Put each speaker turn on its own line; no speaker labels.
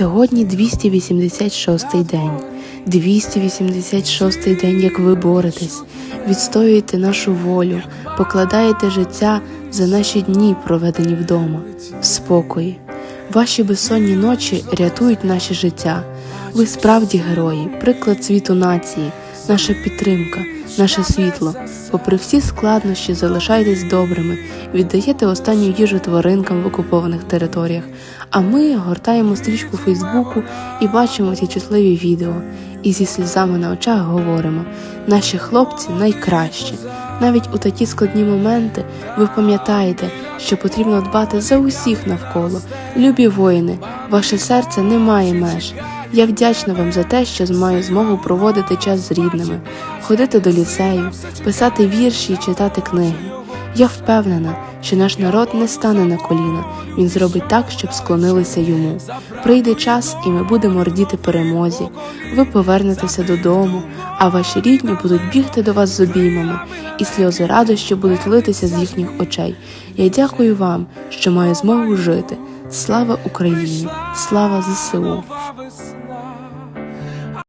Сьогодні 286-й день. 286-й день, як ви боретесь, відстоюєте нашу волю, покладаєте життя за наші дні, проведені вдома, в спокої. Ваші безсонні ночі рятують наше життя. Ви справді герої, приклад світу нації, наша підтримка, наше світло. Попри всі складнощі, залишайтесь добрими, віддаєте останню їжу тваринкам в окупованих територіях. А ми гортаємо стрічку Фейсбуку і бачимо ці чутливі відео. І зі сльозами на очах говоримо: наші хлопці найкращі. Навіть у такі складні моменти ви пам'ятаєте, що потрібно дбати за усіх навколо. Любі воїни, ваше серце не має меж. Я вдячна вам за те, що маю змогу проводити час з рідними, ходити до ліцею, писати вірші і читати книги. Я впевнена, що наш народ не стане на коліна, він зробить так, щоб склонилися йому. Прийде час, і ми будемо радіти перемозі. Ви повернетеся додому, а ваші рідні будуть бігти до вас з обіймами, і сльози радощі будуть литися з їхніх очей. Я дякую вам, що маю змогу жити. Слава Україні! Слава ЗСУ!